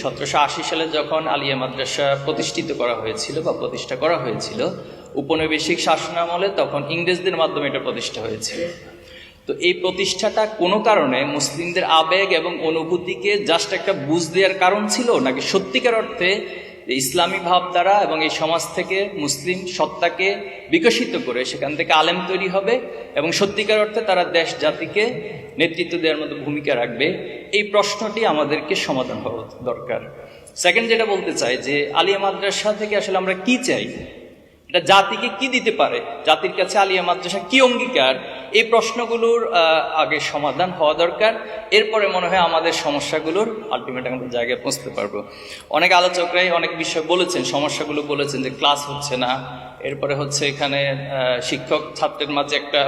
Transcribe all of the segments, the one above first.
সতেরোশো আশি সালে যখন আলিয়া মাদ্রাসা প্রতিষ্ঠিত করা হয়েছিল বা প্রতিষ্ঠা করা হয়েছিল উপনিবেশিক শাসনামলে তখন ইংরেজদের মাধ্যমে এটা প্রতিষ্ঠা হয়েছিল। তো এই প্রতিষ্ঠাটা কোনো কারণে মুসলিমদের আবেগ এবং অনুভূতিকে জাস্ট একটা বুঝ দেওয়ার কারণ ছিল, নাকি সত্যিকার অর্থে যে ইসলামী ভাবধারা এবং এই সমাজ থেকে মুসলিম সত্তাকে বিকশিত করে সেখান থেকে আলেম তৈরি হবে এবং সত্যিকার অর্থে তারা দেশ জাতিকে নেতৃত্ব দেওয়ার মতো ভূমিকা রাখবে। এই প্রশ্নটি আমাদেরকে সমাধান হওয়া দরকার। সেকেন্ড যেটা বলতে চাই যে আলিয়া মাদ্রাসা থেকে আসলে আমরা কি চাই? এটা জাতিকে কি দিতে পারে? জাতির কাছে আলিয়া মাদ্রাসা কি অঙ্গীকার? এই প্রশ্নগুলোর আগে সমাধান হওয়া দরকার। এরপরে মনে হয় আমাদের সমস্যাগুলোর আলটিমেট আমরা জায়গায় পৌঁছতে পারব। অনেক আলোচকরাই অনেক বিষয় বলেছেন, সমস্যাগুলো বলেছেন যে ক্লাস হচ্ছে না। এরপরে হচ্ছে এখানে শিক্ষক ছাত্রের মাঝে একটা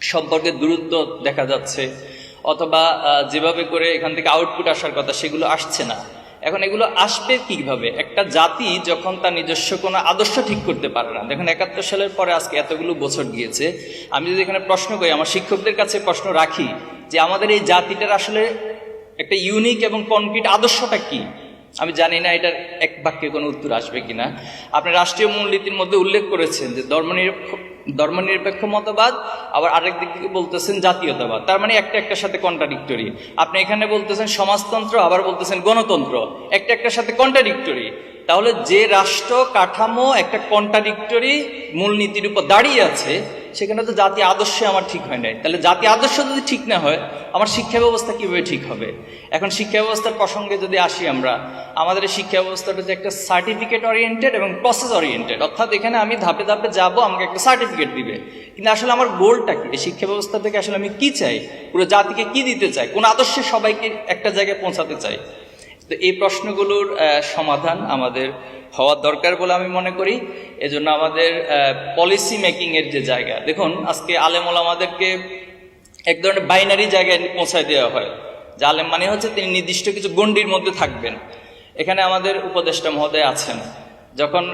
সম্পর্কের দূরত্ব দেখা যাচ্ছে। অথবা যেভাবে করে এখান থেকে আউটপুট আসার কথা সেগুলো আসছে না। এখন এগুলো আসবে কীভাবে? একটা জাতি যখন তার নিজস্ব কোনো আদর্শ ঠিক করতে পারে না। দেখুন, একাত্তর সালের পরে আজকে এতগুলো বছর গিয়েছে। আমি যদি এখানে প্রশ্ন করি, আমার শিক্ষকদের কাছে প্রশ্ন রাখি যে আমাদের এই জাতিটার আসলে একটা ইউনিক এবং কনক্রিট আদর্শটা কি? আমি জানি না এটার এক বাক্যে কোনো উত্তর আসবে কিনা। আপনি রাষ্ট্রীয় মূলনীতির মধ্যে উল্লেখ করেছেন যে ধর্মনিরপেক্ষ ধর্মনিরপেক্ষ মতবাদ, আবার আরেক দিক থেকে বলতেছেন জাতীয়তাবাদ। তার মানে একটা একটার সাথে কন্ট্রাডিক্টরি আপনি এখানে বলতেছেন সমাজতন্ত্র, আবার বলতেছেন গণতন্ত্র। একটা একটার সাথে কন্ট্রাডিক্টরি তাহলে যে রাষ্ট্র কাঠামো একটা কন্ট্রাডিক্টরি মূলনীতির উপর দাঁড়িয়ে আছে সেখানে তো জাতি আদর্শ আমার ঠিক হয় নাই। তাহলে জাতি আদর্শ যদি ঠিক না হয়, আমার শিক্ষা ব্যবস্থা কীভাবে ঠিক হবে? এখন শিক্ষা ব্যবস্থার প্রসঙ্গে যদি আসি আমরা, আমাদের শিক্ষা ব্যবস্থাটা যে একটা সার্টিফিকেট ওরিয়েন্টেড এবং প্রসেস ওরিয়েন্টেড অর্থাৎ এখানে আমি ধাপে ধাপে যাব, আমাকে একটা সার্টিফিকেট দিবে। কিন্তু আসলে আমার গোলটা কি? শিক্ষা ব্যবস্থা থেকে আসলে আমি কি চাই? পুরো জাতিকে কি দিতে চাই? কোন আদর্শে সবাইকে একটা জায়গায় পৌঁছাতে চাই? তো এই প্রশ্নগুলোর সমাধান আমাদের হওয়ার দরকার বলে আমি মনে করি। এজন্য আমাদের পলিসি মেকিংয়ের এর যে জায়গা, দেখুন, আজকে আলেমুল আমাদেরকে এক ধরনের বাইনারি জায়গায় পৌঁছায় দেওয়া হয়, যে আলেম মানে হচ্ছে তিনি নির্দিষ্ট কিছু গণ্ডির মধ্যে থাকবেন। এখানে আমাদের উপদেষ্টা মহোদয় আছেন। যখন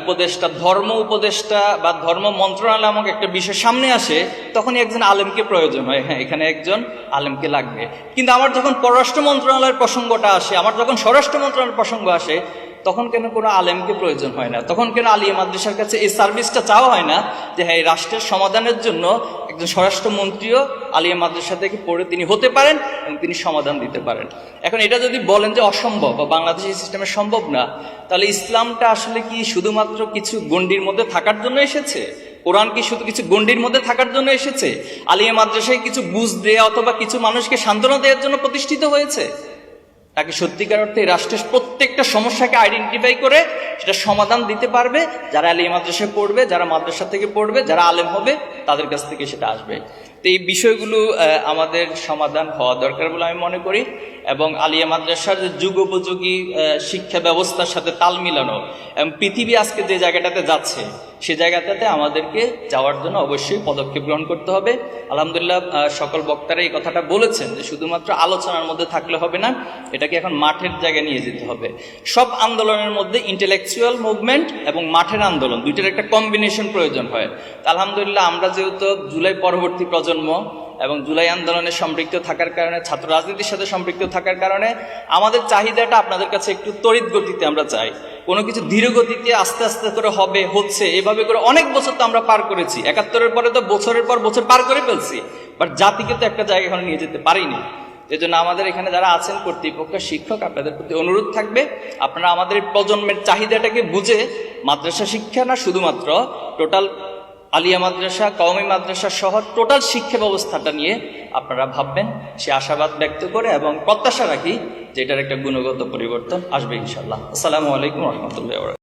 উপদেশটা উপদেষ্টা, ধর্ম উপদেষ্টা বা ধর্ম মন্ত্রণালয় আমাকে একটা বিষয় সামনে আসে, তখনই একজন আলেমকে প্রয়োজন হয়। হ্যাঁ এখানে একজন আলেমকে লাগবে। কিন্তু আমার যখন পররাষ্ট্র মন্ত্রণালয়ের প্রসঙ্গটা আসে, আমার যখন স্বরাষ্ট্র মন্ত্রণালয়ের প্রসঙ্গ আসে তখন কেন কোনো আলেমকে প্রয়োজন হয় না? তখন কেন আলিয়া মাদ্রাসার কাছে এই সার্ভিসটা চাওয়া হয় না যে হ্যাঁ এই রাষ্ট্রের সমাধানের জন্য একজন স্বরাষ্ট্রমন্ত্রীও আলিয়া মাদ্রাসা থেকে পড়ে তিনি হতে পারেন এবং তিনি সমাধান দিতে পারেন। এখন এটা যদি বলেন যে অসম্ভব বা বাংলাদেশ এই সিস্টেমে সম্ভব না, তাহলে ইসলামটা আসলে কি শুধুমাত্র কিছু গণ্ডির মধ্যে থাকার জন্য এসেছে? কোরআন কি শুধু কিছু গণ্ডির মধ্যে থাকার জন্য এসেছে? আলিয়া মাদ্রাসায় কিছু বুঝ দেয়া অথবা কিছু মানুষকে সান্ত্বনা দেওয়ার জন্য প্রতিষ্ঠিত হয়েছে? তাকে সত্যিকার অর্থে রাষ্ট্রের প্রত্যেকটা সমস্যাকে আইডেন্টিফাই করে সেটা সমাধান দিতে পারবে। যারা আলী মাদ্রাসায় পড়বে, যারা মাদ্রাসা থেকে পড়বে, যারা আলেম হবে, তাদের কাছ থেকে সেটা আসবে। তো এই বিষয়গুলো আমাদের সমাধান হওয়া দরকার বলে আমি মনে করি। এবং আলিয়া মাদ্রাসার যে যুগোপযোগী শিক্ষা ব্যবস্থার সাথে তাল মিলানো এবং পৃথিবী আজকে যে জায়গাটাতে যাচ্ছে, সে জায়গাটাতে আমাদেরকে যাওয়ার জন্য অবশ্যই পদক্ষেপ গ্রহণ করতে হবে। আলহামদুলিল্লাহ সকল বক্তারা এই কথাটা বলেছেন যে শুধুমাত্র আলোচনার মধ্যে থাকলে হবে না, এটাকে এখন মাঠের জায়গায় নিয়ে যেতে হবে। সব আন্দোলনের মধ্যে ইন্টেলেকচুয়াল মুভমেন্ট এবং মাঠের আন্দোলন, দুইটার একটা কম্বিনেশন প্রয়োজন হয়। আলহামদুলিল্লাহ, আমরা যেহেতু জুলাই পরবর্তী প্রজন্ম এবং জুলাই আন্দোলনে সম্পৃক্ত থাকার কারণে, ছাত্র রাজনীতির সাথে সম্পৃক্ত থাকার কারণে আমাদের চাহিদাটা আপনাদের কাছে একটু তড়িৎ গতিতে আমরা চাই। কোনো কিছু ধীর গতিতে আস্তে আস্তে করে হবে, হচ্ছে, এভাবে করে অনেক বছর তো আমরা পার করেছি। একাত্তরের পরে তো বছরের পর বছর পার করে ফেলছি। বাট জাতিকে তো একটা জায়গা এখনও নিয়ে যেতে পারিনি। এজন্য আমাদের এখানে যারা আছেন কর্তৃপক্ষ, শিক্ষক, আপনাদের প্রতি অনুরোধ থাকবে, আপনারা আমাদের প্রজন্মের চাহিদাটাকে বুঝে মাদ্রাসা শিক্ষা না শুধুমাত্র টোটাল আলিয়া মাদ্রাসা, কওমি মাদ্রাসা সহ টোটাল শিক্ষা ব্যবস্থাটা নিয়ে আপনারা ভাববেন, সে আশাবাদ ব্যক্ত করে এবং প্রত্যাশা রাখি যে এটার একটা গুণগত পরিবর্তন আসবে ইনশাল্লাহ আসসালামু আলাইকুম রহমতুল্লাহ